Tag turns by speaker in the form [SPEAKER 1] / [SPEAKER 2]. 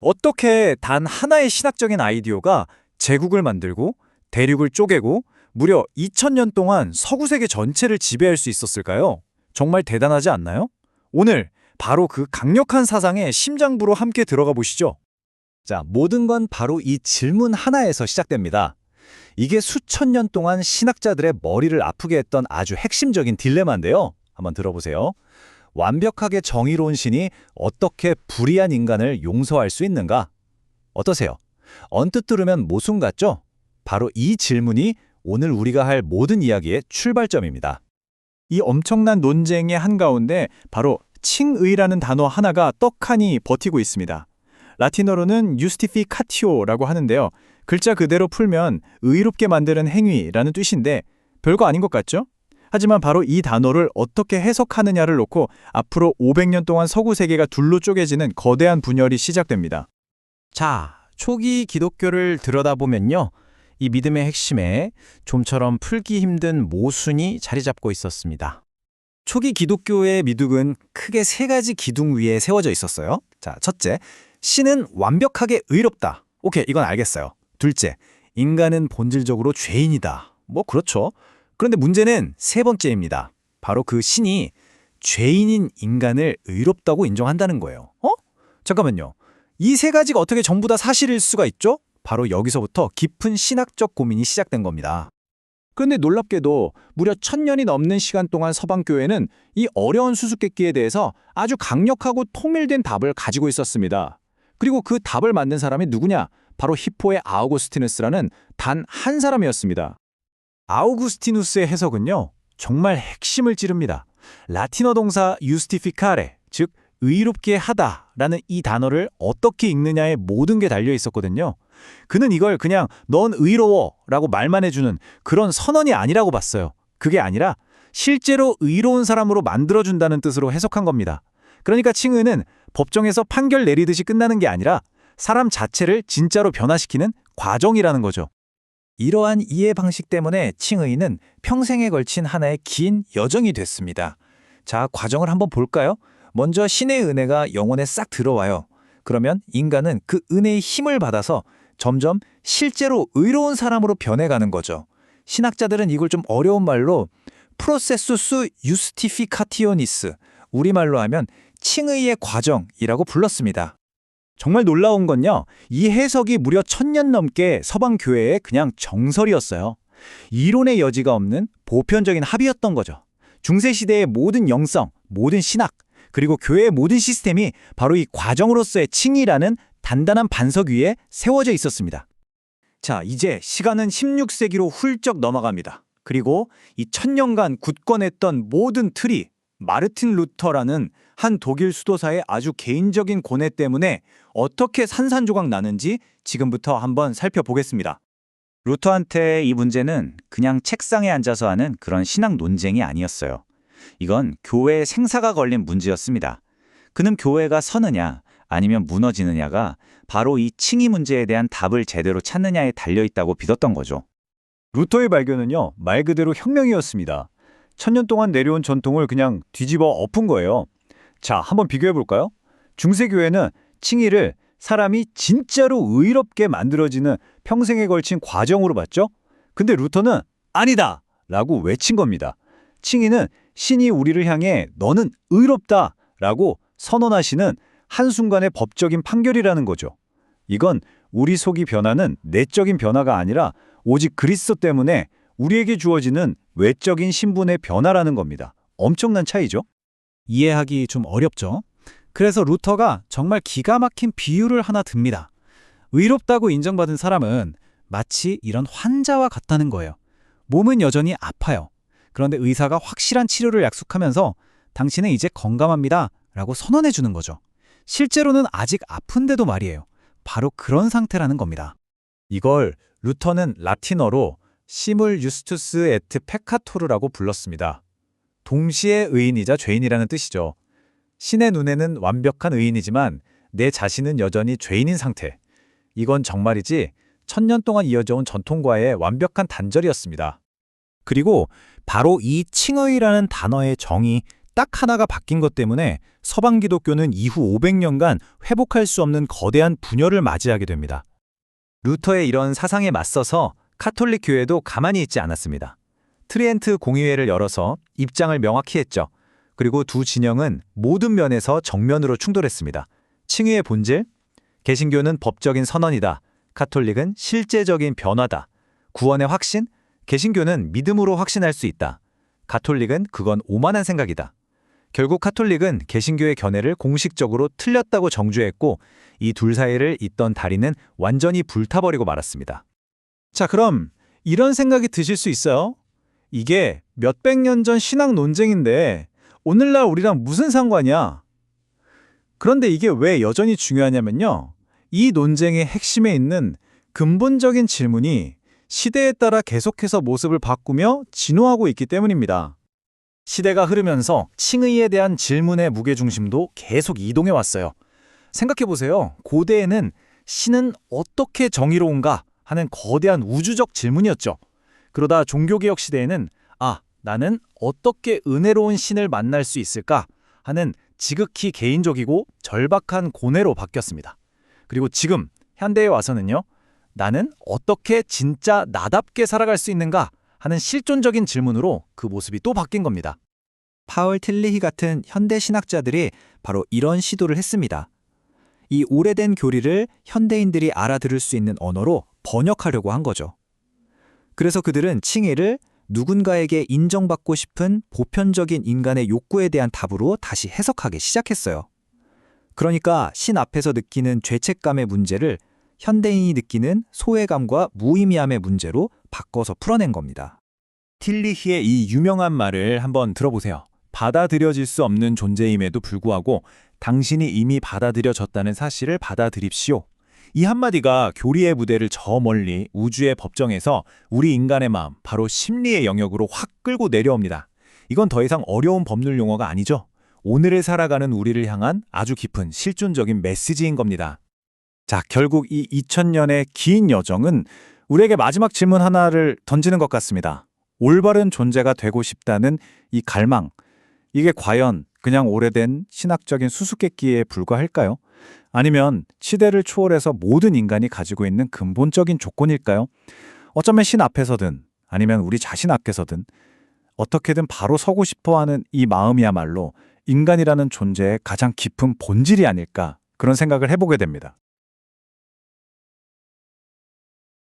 [SPEAKER 1] 어떻게 단 하나의 신학적인 아이디어가 제국을 만들고 대륙을 쪼개고 무려 2000년 동안 서구 세계 전체를 지배할 수 있었을까요? 정말 대단하지 않나요? 오늘 바로 그 강력한 사상의 심장부로 함께 들어가 보시죠.
[SPEAKER 2] 자, 모든 건 바로 이 질문 하나에서 시작됩니다. 이게 수천 년 동안 신학자들의 머리를 아프게 했던 아주 핵심적인 딜레마인데요. 한번 들어보세요. 완벽하게 정의로운 신이 어떻게 불의한 인간을 용서할 수 있는가? 어떠세요? 언뜻 들으면 모순 같죠? 바로 이 질문이 오늘 우리가 할 모든 이야기의 출발점입니다.
[SPEAKER 1] 이 엄청난 논쟁의 한가운데 바로 칭의라는 단어 하나가 떡하니 버티고 있습니다. 라틴어로는 justificatio라고 하는데요. 글자 그대로 풀면 의롭게 만드는 행위라는 뜻인데 별거 아닌 것 같죠? 하지만 바로 이 단어를 어떻게 해석하느냐를 놓고 앞으로 500년 동안 서구 세계가 둘로 쪼개지는 거대한 분열이 시작됩니다.
[SPEAKER 2] 자, 초기 기독교를 들여다보면요. 이 믿음의 핵심에 좀처럼 풀기 힘든 모순이 자리 잡고 있었습니다.
[SPEAKER 1] 초기 기독교의 미둑은 크게 세 가지 기둥 위에 세워져 있었어요. 자, 첫째, 신은 완벽하게 의롭다. 오케이, 이건 알겠어요. 둘째, 인간은 본질적으로 죄인이다. 뭐 그렇죠. 그런데 문제는 세 번째입니다. 바로 그 신이 죄인인 인간을 의롭다고 인정한다는 거예요. 어? 잠깐만요. 이 세 가지가 어떻게 전부 다 사실일 수가 있죠? 바로 여기서부터 깊은 신학적 고민이 시작된 겁니다. 그런데 놀랍게도 무려 천년이 넘는 시간 동안 서방교회는 이 어려운 수수께끼에 대해서 아주 강력하고 통일된 답을 가지고 있었습니다. 그리고 그 답을 만든 사람이 누구냐? 바로 히포의 아우구스티누스라는 단 한 사람이었습니다. 아우구스티누스의 해석은요, 정말 핵심을 찌릅니다. 라틴어 동사 justificare, 즉 의롭게 하다라는 이 단어를 어떻게 읽느냐에 모든 게 달려 있었거든요. 그는 이걸 그냥 넌 의로워 라고 말만 해주는 그런 선언이 아니라고 봤어요. 그게 아니라 실제로 의로운 사람으로 만들어준다는 뜻으로 해석한 겁니다. 그러니까 칭의는 법정에서 판결 내리듯이 끝나는 게 아니라 사람 자체를 진짜로 변화시키는 과정이라는 거죠. 이러한 이해 방식 때문에 칭의는 평생에 걸친 하나의 긴 여정이 됐습니다. 자, 과정을 한번 볼까요? 먼저 신의 은혜가 영혼에 싹 들어와요. 그러면 인간은 그 은혜의 힘을 받아서 점점 실제로 의로운 사람으로 변해가는 거죠. 신학자들은 이걸 좀 어려운 말로 프로세수스 유스티피카티오니스, 우리말로 하면 칭의의 과정이라고 불렀습니다. 정말 놀라운 건요. 이 해석이 무려 천년 넘게 서방 교회의 그냥 정설이었어요. 이론의 여지가 없는 보편적인 합의였던 거죠. 중세 시대의 모든 영성, 모든 신학, 그리고 교회의 모든 시스템이 바로 이 과정으로서의 칭의라는 단단한 반석 위에 세워져 있었습니다. 자, 이제 시간은 16세기로 훌쩍 넘어갑니다. 그리고 이 천년간 굳건했던 모든 틀이 마르틴 루터라는 한 독일 수도사의 아주 개인적인 고뇌 때문에 어떻게 산산조각 나는지 지금부터 한번 살펴보겠습니다. 루터한테 이 문제는 그냥 책상에 앉아서 하는 그런 신학 논쟁이 아니었어요. 이건 교회의 생사가 걸린 문제였습니다. 그는 교회가 서느냐 아니면 무너지느냐가 바로 이 칭의 문제에 대한 답을 제대로 찾느냐에 달려 있다고 믿었던 거죠. 루터의 발견은요, 말 그대로 혁명이었습니다. 천년 동안 내려온 전통을 그냥 뒤집어 엎은 거예요. 자, 한번 비교해 볼까요? 중세교회는 칭의를 사람이 진짜로 의롭게 만들어지는 평생에 걸친 과정으로 봤죠? 근데 루터는 아니다! 라고 외친 겁니다. 칭의는 신이 우리를 향해 너는 의롭다! 라고 선언하시는 한순간의 법적인 판결이라는 거죠. 이건 우리 속이 변하는 내적인 변화가 아니라 오직 그리스도 때문에 우리에게 주어지는 외적인 신분의 변화라는 겁니다. 엄청난 차이죠? 이해하기 좀 어렵죠? 그래서 루터가 정말 기가 막힌 비유를 하나 듭니다. 의롭다고 인정받은 사람은 마치 이런 환자와 같다는 거예요. 몸은 여전히 아파요. 그런데 의사가 확실한 치료를 약속하면서 당신은 이제 건강합니다. 라고 선언해 주는 거죠. 실제로는 아직 아픈데도 말이에요. 바로 그런 상태라는 겁니다. 이걸 루터는 라틴어로 시물 유스투스 에트 페카토르라고 불렀습니다. 동시에 의인이자 죄인이라는 뜻이죠. 신의 눈에는 완벽한 의인이지만 내 자신은 여전히 죄인인 상태. 이건 정말이지 천년 동안 이어져 온 전통과의 완벽한 단절이었습니다. 그리고 바로 이 칭의라는 단어의 정의
[SPEAKER 2] 딱 하나가 바뀐 것 때문에 서방 기독교는 이후 500년간 회복할 수 없는 거대한 분열을 맞이하게 됩니다. 루터의 이런 사상에 맞서서 카톨릭 교회도 가만히 있지 않았습니다. 트리엔트 공의회를 열어서 입장을 명확히 했죠. 그리고 두 진영은 모든 면에서 정면으로 충돌했습니다. 칭의의 본질, 개신교는 법적인 선언이다. 카톨릭은 실제적인 변화다. 구원의 확신, 개신교는 믿음으로 확신할 수 있다. 가톨릭은 그건 오만한 생각이다. 결국 카톨릭은 개신교의 견해를 공식적으로 틀렸다고 정주했고 이 둘 사이를 잇던 다리는 완전히 불타버리고 말았습니다. 자, 그럼 이런 생각이 드실 수 있어요? 이게 몇백 년 전 신학 논쟁인데 오늘날 우리랑 무슨 상관이야? 그런데 이게 왜 여전히 중요하냐면요. 이 논쟁의 핵심에 있는 근본적인 질문이 시대에 따라 계속해서 모습을 바꾸며 진화하고 있기 때문입니다. 시대가 흐르면서 칭의에 대한 질문의 무게중심도 계속 이동해 왔어요. 생각해보세요. 고대에는 신은 어떻게 정의로운가 하는 거대한 우주적 질문이었죠. 그러다 종교개혁 시대에는 아, 나는 어떻게 은혜로운 신을 만날 수 있을까 하는 지극히 개인적이고 절박한 고뇌로 바뀌었습니다. 그리고 지금 현대에 와서는요. 나는 어떻게 진짜 나답게 살아갈 수 있는가 하는 실존적인 질문으로 그 모습이 또 바뀐 겁니다.
[SPEAKER 1] 파울 틸리히 같은 현대 신학자들이 바로 이런 시도를 했습니다. 이 오래된 교리를 현대인들이 알아들을 수 있는 언어로 번역하려고 한 거죠. 그래서 그들은 칭의를 누군가에게 인정받고 싶은 보편적인 인간의 욕구에 대한 답으로 다시 해석하기 시작했어요. 그러니까 신 앞에서 느끼는 죄책감의 문제를 현대인이 느끼는 소외감과 무의미함의 문제로 바꿔서 풀어낸 겁니다.
[SPEAKER 2] 틸리히의 이 유명한 말을 한번 들어보세요. 받아들여질 수 없는 존재임에도 불구하고 당신이 이미 받아들여졌다는 사실을 받아들입시오. 이 한마디가 교리의 무대를 저 멀리 우주의 법정에서 우리 인간의 마음, 바로 심리의 영역으로 확 끌고 내려옵니다. 이건 더 이상 어려운 법률 용어가 아니죠. 오늘을 살아가는 우리를 향한 아주 깊은 실존적인 메시지인 겁니다.
[SPEAKER 1] 자, 결국 이 2000년의 긴 여정은 우리에게 마지막 질문 하나를 던지는 것 같습니다. 올바른 존재가 되고 싶다는 이 갈망. 이게 과연 그냥 오래된 신학적인 수수께끼에 불과할까요? 아니면 시대를 초월해서 모든 인간이 가지고 있는 근본적인 조건일까요? 어쩌면 신 앞에서든 아니면 우리 자신 앞에서든 어떻게든 바로 서고 싶어 하는 이 마음이야말로 인간이라는 존재의 가장 깊은 본질이 아닐까 그런 생각을 해보게 됩니다.